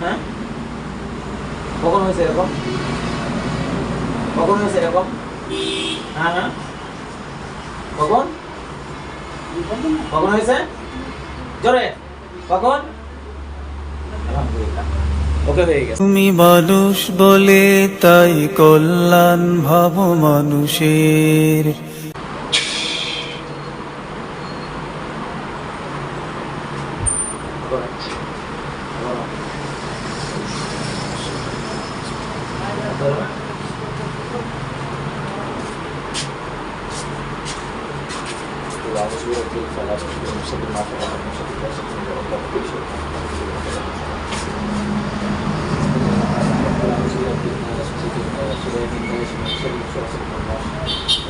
হ্যাঁ? হ্যাঁ হ্যাঁ। তুমি মানুষ বলে তাই কল্যাণ ভাব মানুষের।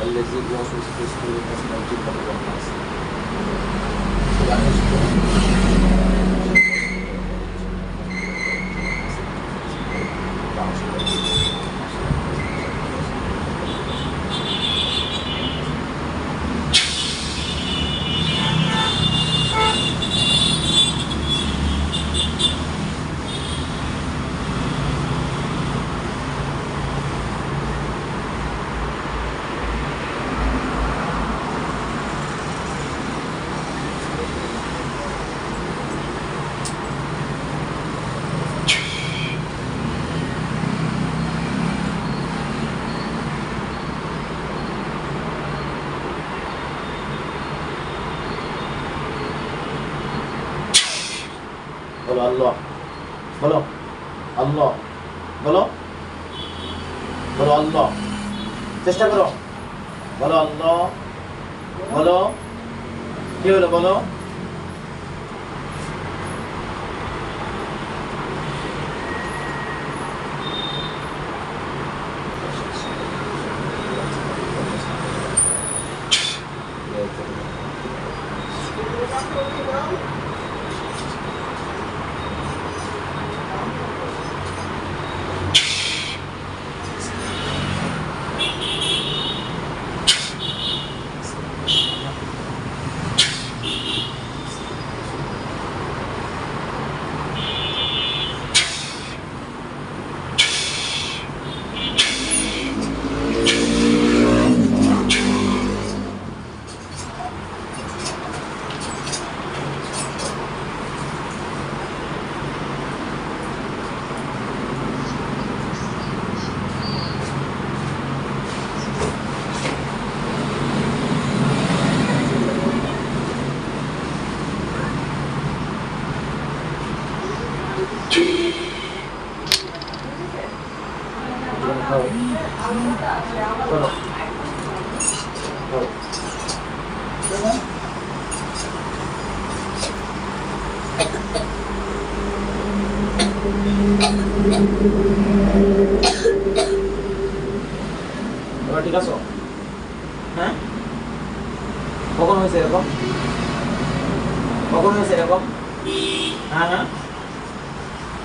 الذي يوسوس في صدور الناس من الجنة والناس বলো, আল্লাহ। বলো আল্লাহ। বলো বলো, আল্লাহ। চেষ্টা করো। বলো, আল্লাহ। বলো, কি হলো, বলো? ঠিক আছো? হ্যাঁ? কখন হয়েছে এরকম? কখন হয়েছে এরকম? হ্যাঁ হ্যাঁ?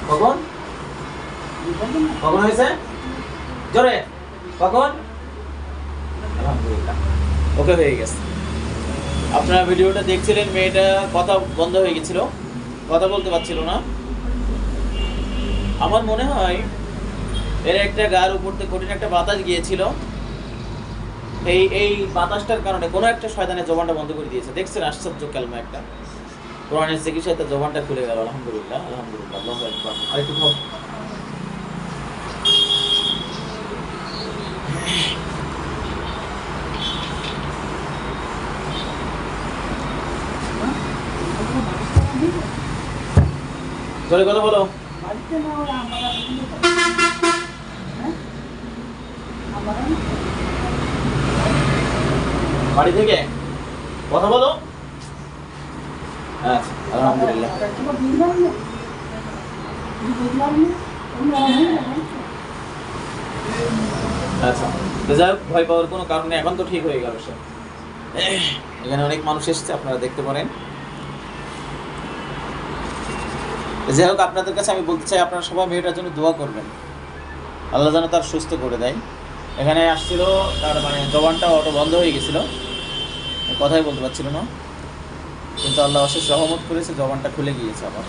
কখন? কখন হয়েছে? জোরে, কখন? আলহামদুলিল্লাহ। ওকে হয়ে গেছে। আপনারা ভিডিওটা দেখছিলেন, মেয়েটা কথা বন্ধ হয়ে গেছিল। কথা বলতে পারছিল না। আমার মনে হয়, এর একটা গার উপর থেকে কঠিন একটা বাতাস গিয়েছিল। এই এই বাতাসটার কারণে কোনো একটা শয়তানের জবানটা বন্ধ করে দিয়েছে। দেখছেন, আশ্চর্য কালমা একটা। কোরআনের চিকিৎসায় তার জবানটা খুলে গেল। আলহামদুলিল্লাহ আলহামদুলিল্লাহ, আল্লাহু আকবার। আরেকটু জোরে কথা বলো। বাড়ি থেকে? কথা বলো। আচ্ছা আলহামদুলিল্লাহ। আচ্ছা যাই হোক ভয় পাওয়ার কোনো কারণ এখন তো ঠিক হয়ে গেল সে। এখানে অনেক মানুষ এসেছে আপনারা দেখতে পারেন। যাই হোক আপনাদের কাছে আমি বলতে চাই, আপনারা সবাই মেয়েটার জন্য দোয়া করবেন। আল্লাহ যেন তার সুস্থ করে দেয়। এখানে আসছিল তার মানে জবানটা অটো বন্ধ হয়ে গেছিল। কথাই বলতে পারছিল না। কিন্তু আল্লাহ অশেষ সহমত করেছে, জবানটা খুলে গিয়েছে আবার।